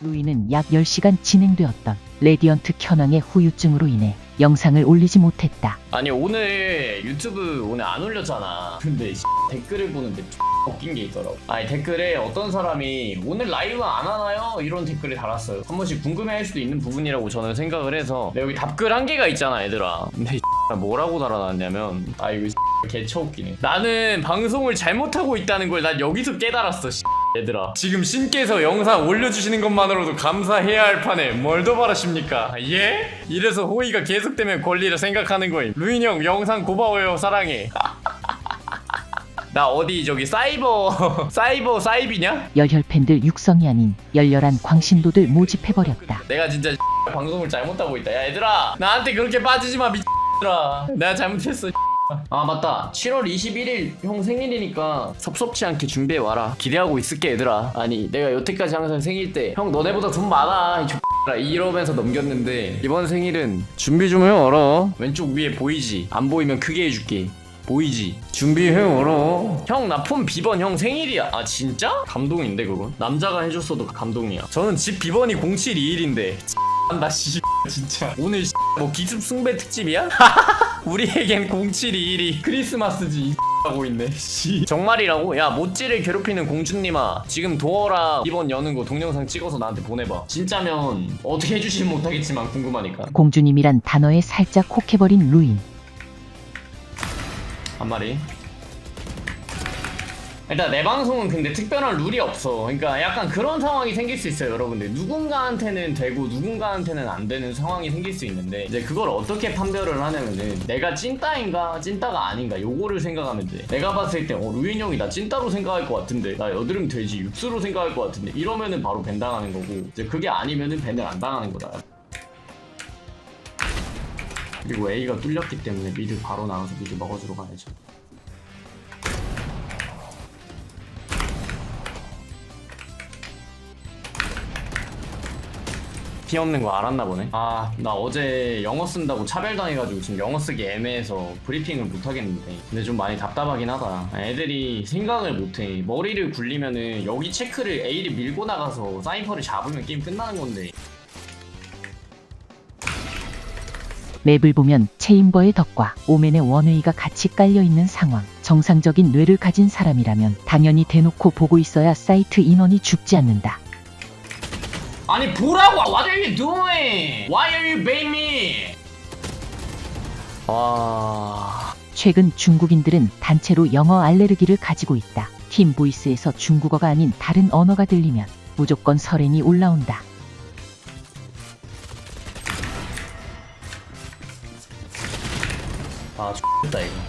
루이는 약 10시간 진행되었던 레디언트 켜낭의 후유증으로 인해 영상을 올리지 못했다. 아니 오늘 유튜브 오늘 안 올렸잖아 근데 씨, 댓글을 보는데 X 웃긴 게 있더라고 아니 댓글에 어떤 사람이 오늘 라이브 안 하나요? 이런 댓글을 달았어요 한 번씩 궁금해할 수도 있는 부분이라고 저는 생각을 해서 여기 답글 한 개가 있잖아 얘들아 근데 이 뭐라고 달아놨냐면 아 이거 개처 웃기네 나는 방송을 잘못하고 있다는 걸 난 여기서 깨달았어 씨. 얘들아. 지금 신께서 영상 올려주시는 것만으로도 감사해야 할 판에 뭘 더 바라십니까? 예? 이래서 호의가 계속되면 권리를 생각하는 거임. 루인 형 영상 고마워요. 사랑해. 나 어디 저기 사이버 사이버 사이비냐? 열혈 팬들 육성이 아닌 열렬한 광신도들 모집해버렸다. 내가 진짜 방송을 잘못하고 있다. 야 얘들아. 나한테 그렇게 빠지지 마 미친들아. 내가 잘못했어 아 맞다. 7월 21일 형 생일이니까 섭섭치 않게 준비해 와라. 기대하고 있을게 얘들아. 아니 내가 여태까지 항상 생일 때 형 너네보다 돈 많아 이 X들아 이러면서 넘겼는데 이번 생일은 준비 좀 해와라. 왼쪽 위에 보이지? 안 보이면 크게 해줄게. 보이지? 준비해와라. 형 나 폰 비번 형 생일이야. 아 진짜? 감동인데 그건? 남자가 해줬어도 감동이야. 저는 집 비번이 0721인데 나 씨, 진짜 오늘 씨, 뭐 기습 숭배 특집이야? 우리에겐 0721이 크리스마스지 이 하고 있네 씨. 정말이라고? 야 모찌를 괴롭히는 공주님아 지금 도어라 이번 여는 거 동영상 찍어서 나한테 보내봐 진짜면 어떻게 해주시면 못하겠지만 궁금하니까 공주님이란 단어에 살짝 혹해버린 루인. 한 마리. 일단 내 방송은 근데 특별한 룰이 없어. 그러니까 약간 그런 상황이 생길 수 있어요, 여러분들. 누군가한테는 되고 누군가한테는 안 되는 상황이 생길 수 있는데 이제 그걸 어떻게 판별을 하냐면은 내가 찐따인가 찐따가 아닌가 요거를 생각하면 돼. 내가 봤을 때 어, 루인 형이 나 찐따로 생각할 것 같은데 나 여드름 돼지 육수로 생각할 것 같은데 이러면은 바로 밴 당하는 거고 이제 그게 아니면은 밴을 안 당하는 거다. 그리고 A가 뚫렸기 때문에 미드 바로 나가서 미드 먹어주러 가야죠. 피 없는 거 알았나 보네. 아, 나 어제 영어 쓴다고 차별당해가지고 지금 영어 쓰기 애매해서 브리핑을 못 하겠는데. 근데 좀 많이 답답하긴 하다. 애들이 생각을 못해. 머리를 굴리면은 여기 체크를 A를 밀고 나가서 사이퍼를 잡으면 게임 끝나는 건데. 맵을 보면 체인버의 덕과 오맨의 원웨이가 같이 깔려있는 상황. 정상적인 뇌를 가진 사람이라면 당연히 대놓고 보고 있어야 사이트 인원이 죽지 않는다. 아니 보라고 What are you doing? Why are you baiting me? 와... 최근 중국인들은 단체로 영어 알레르기를 가지고 있다. 팀 보이스에서 중국어가 아닌 다른 언어가 들리면 무조건 설엔이 올라온다.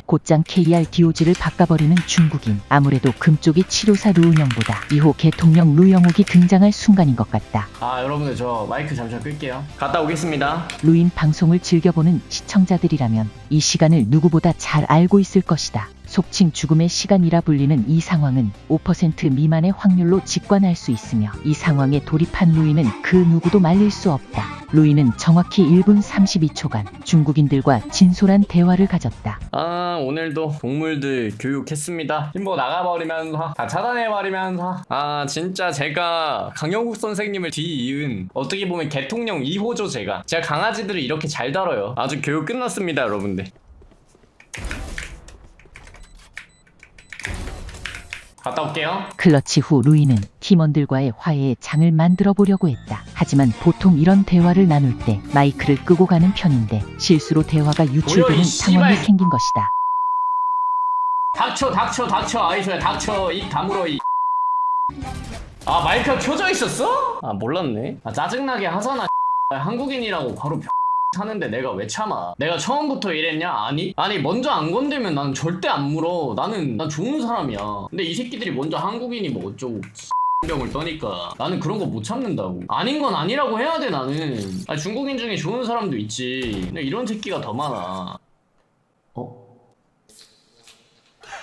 곧장 KR DOG를 바꿔버리는 중국인. 아무래도 금쪽이 치료사 루운영보다 2호 개통령 루영욱이 등장할 순간인 것 같다. 아 여러분들 저 마이크 잠시만 끌게요. 갔다 오겠습니다. 루인 방송을 즐겨보는 시청자들이라면 이 시간을 누구보다 잘 알고 있을 것이다. 속칭 죽음의 시간이라 불리는 이 상황은 5% 미만의 확률로 직관할 수 있으며 이 상황에 돌입한 루인은 그 누구도 말릴 수 없다. 루인은 정확히 1분 32초간 중국인들과 진솔한 대화를 가졌다. 아 오늘도 동물들 교육했습니다. 힘보 나가버리면서 다 차단해버리면서 아 진짜 제가 강영국 선생님을 뒤이은 어떻게 보면 개통령 2호죠 제가. 제가 강아지들을 이렇게 잘 다뤄요. 아주 교육 끝났습니다 여러분들 갔다 올게요 클러치 후 루이는 팀원들과의 화해의 장을 만들어 보려고 했다. 하지만 보통 이런 대화를 나눌 때 마이크를 끄고 가는 편인데 실수로 대화가 유출되는 이 상황이 씨발. 생긴 것이다. 닥쳐 닥쳐 닥쳐 아이소야 닥쳐 입 다물어 이 아, 마이크가 켜져 있었어? 아, 몰랐네. 아, 짜증나게 하잖아. 한국인이라고 바로 사는데 내가 왜 참아? 내가 처음부터 이랬냐? 아니? 아니, 먼저 안 건들면 난 절대 안 물어. 나는, 난 좋은 사람이야. 근데 이 새끼들이 먼저 한국인이 뭐 어쩌고. 병을 떠니까 나는 그런 거 못 참는다고 아닌 건 아니라고 해야 돼 나는 아 중국인 중에 좋은 사람도 있지 근데 이런 새끼가 더 많아 어?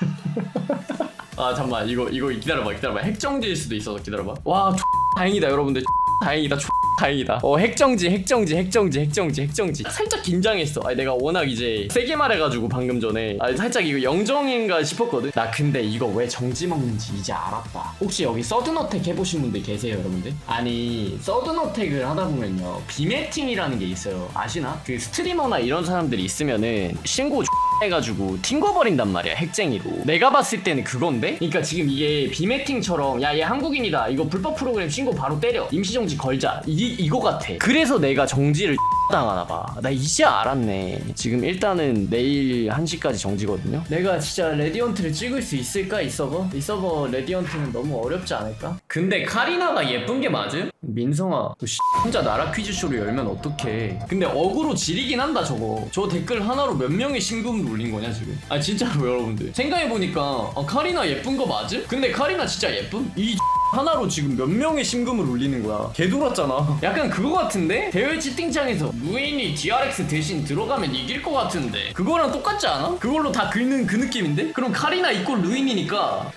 아 잠만 이거 이거 기다려봐 기다려봐 핵정지일 수도 있어서 기다려봐 와 X 다행이다 여러분들 다행이다 X 다행이다. 어 핵정지 핵정지 핵정지 핵정지 핵정지. 살짝 긴장했어. 아니 내가 워낙 이제 세게 말해가지고 방금 전에. 아 살짝 이거 영정인가 싶었거든. 나 근데 이거 왜 정지 먹는지 이제 알았다. 혹시 여기 서든어택 해보신 분들 계세요 여러분들? 아니 서든어택을 하다 보면요. 비매팅이라는 게 있어요. 아시나? 그 스트리머나 이런 사람들이 있으면은 신고 해가지고 튕겨버린단 말이야 핵쟁이로. 내가 봤을 때는 그건데? 그러니까 지금 이게 비매팅처럼 야 얘 한국인이다. 이거 불법 프로그램 신고 바로 때려. 임시정지 걸자. 이, 이거 같아. 그래서 내가 정지를 당하나 봐 나 이제 알았네 지금 일단은 내일 1시까지 정지거든요 내가 진짜 레디언트를 찍을 수 있을까 이 서버? 이 서버 레디언트는 너무 어렵지 않을까? 근데 카리나가 예쁜 게 맞음? 민성아 너 씨, 혼자 나라 퀴즈쇼를 열면 어떡해 근데 어그로 지리긴 한다 저거 저 댓글 하나로 몇 명의 신금을 올린 거냐 지금 아 진짜로 여러분들 생각해보니까 어, 카리나 예쁜 거 맞음? 근데 카리나 진짜 예쁨? 이 하나로 지금 몇 명의 심금을 올리는 거야 개돌았잖아 약간 그거 같은데? 대회 채팅창에서 루인이 DRX 대신 들어가면 이길 것 같은데 그거랑 똑같지 않아? 그걸로 다 긁는 그 느낌인데? 그럼 카리나 이꼴 루인이니까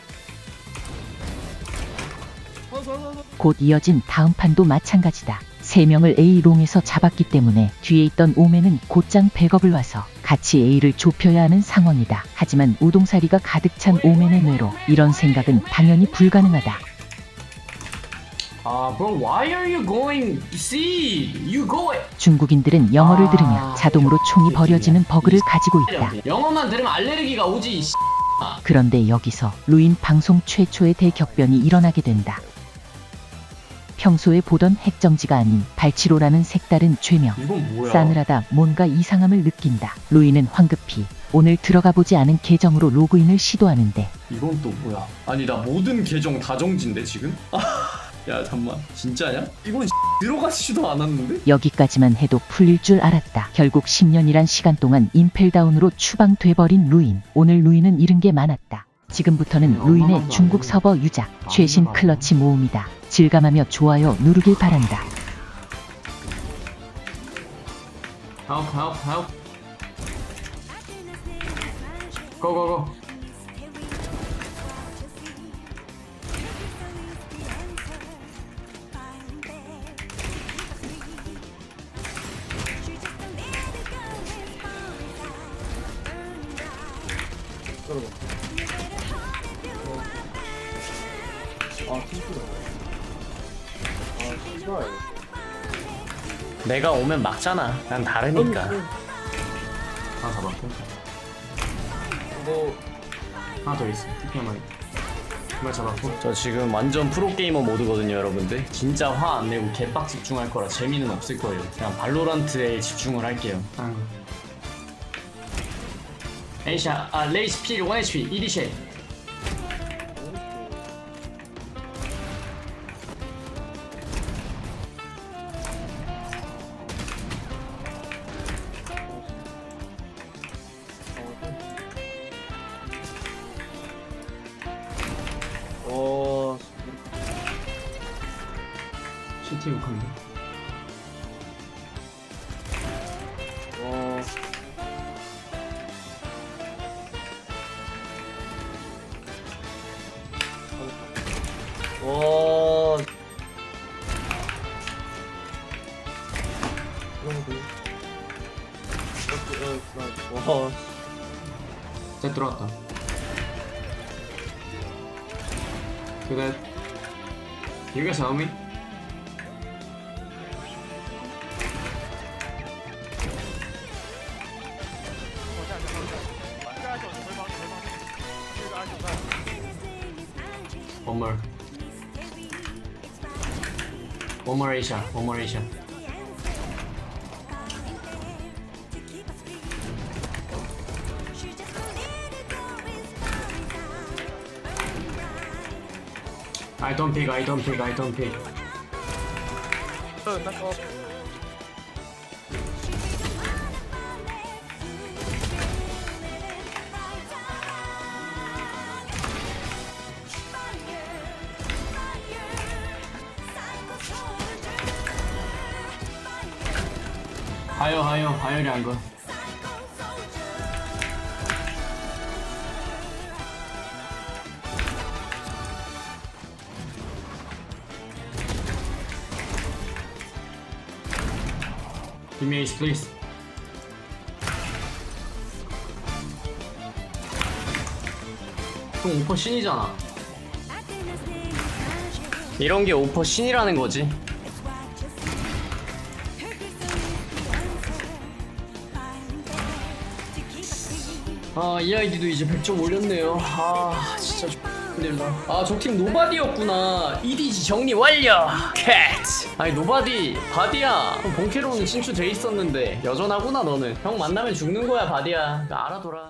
곧 이어진 다음 판도 마찬가지다. 세 명을 A롱에서 잡았기 때문에 뒤에 있던 오맨은 곧장 백업을 와서 같이 A를 좁혀야 하는 상황이다. 하지만 우동사리가 가득 찬 오맨의 뇌로 이런 생각은 당연히 불가능하다. 아 bro why are you going C? You go 중국인들은 영어를 아, 들으면 자동으로 총이 버려지는 버그를 가지고 있다. 영어만 들으면 알레르기가 오지 이 그런데 여기서 루인 방송 최초의 대격변이 일어나게 된다. 평소에 보던 핵정지가 아닌 발치로라는 색다른 죄명. 이건 뭐야 싸늘하다 뭔가 이상함을 느낀다. 루이는 황급히 오늘 들어가 보지 않은 계정으로 로그인을 시도하는데 이건 또 뭐야? 아니 나 모든 계정 다 정지인데 지금? 야 잠만 진짜냐? 이건 들어가지도 않았는데? 여기까지만 해도 풀릴 줄 알았다. 결국 10년이란 시간 동안 임펠다운으로 추방돼버린 루인. 오늘 루인은 잃은 게 많았다. 지금부터는 루인의 중국 서버 유작 최신 클러치 모음이다. 질감하며 좋아요 누르길 바란다. Help help help Go go go 아 팀프다 아 씨발 내가 오면 막잖아. 난 다르니까. 하나 잡았고 이거 하나 더 있어. TPMI 정말 잡았고 저 지금 완전 프로게이머 모드거든요 여러분들. 진짜 화 안 내고 개빡 집중할 거라 재미는 없을 거예요. 그냥 발로란트에 집중을 할게요. 에이샤 아 레이스 필 1HP 1이쉐 CT 욕한데 와. 와. 이런 거 이렇게, 어, 와. 셋 들어왔다 그래 You guys help me? One more Asia. One more Asia. I don't pick. I don't pick. I don't pick. Oh, 하여 하여 하여리 한 거. Give me ace please. 형 오퍼 신이잖아. 이런 게 오퍼 신이라는 거지 아, 이 아이디도 이제 100점 올렸네요. 아, 진짜 힘들다. 아, 저 팀 노바디였구나. EDG 정리 완료. 캣. 아니, 노바디, 바디야. 본캐로는 신추돼 있었는데 여전하구나 너는. 형 만나면 죽는 거야, 바디야. 알아둬라.